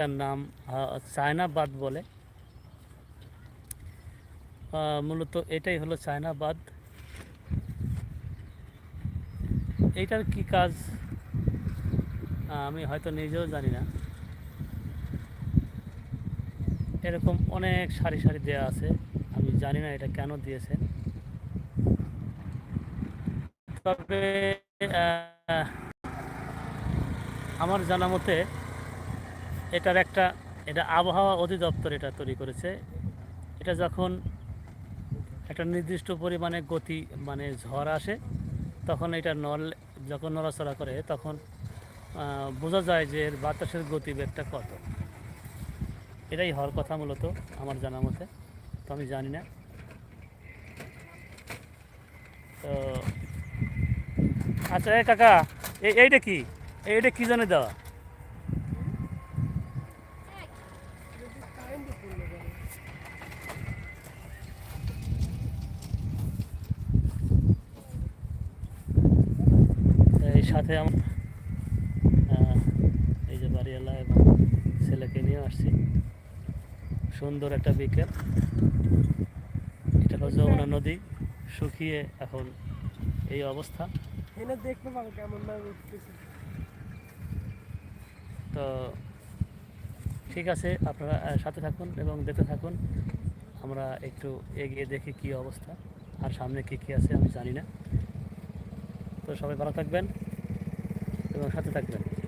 এটার নাম চায়নাবাদ বলে। মূলত এটাই হলো চায়নাবাদ এইটার কি কাজ? আমি হয়তো নিজেও জানি না। এরকম অনেক সারি সারি দেওয়া আছে। আমি জানি না এটা কেন দিয়েছে। তবে আমার জানা মতে এটার একটা, এটা আবহাওয়া অধিদপ্তর এটা তৈরি করেছে। এটা যখন একটা নির্দিষ্ট পরিমাণে গতি মানে ঝড় আসে, তখন এটা নল, যখন নড়াচড়া করে, তখন বোঝা যায় যে এর বাতাসের গতিবেগটা কত। এটাই হওয়ার কথা মূলত আমার জানা মতে, তো আমি জানি না। তো আচ্ছা এ কাকা, এই, এইটা কি? এইটা কি জন্য দেওয়া এই সাথে আমার এই যে বাড়িওয়ালা এবং ছেলেকে নিয়ে আসছি। সুন্দর একটা বিকেল। এটা হলো যমুনা নদী শুকিয়ে এখন এই অবস্থা। এনে দেখতে পাবো কেমন তো ঠিক আছে আপনারা সাথে থাকুন এবং দেখতে থাকুন। আমরা একটু এগিয়ে দেখি কি অবস্থা আর সামনে কি কি আছে আমি জানি না। তো সবাই ভালো থাকবেন। এবং সাথে থাকবেন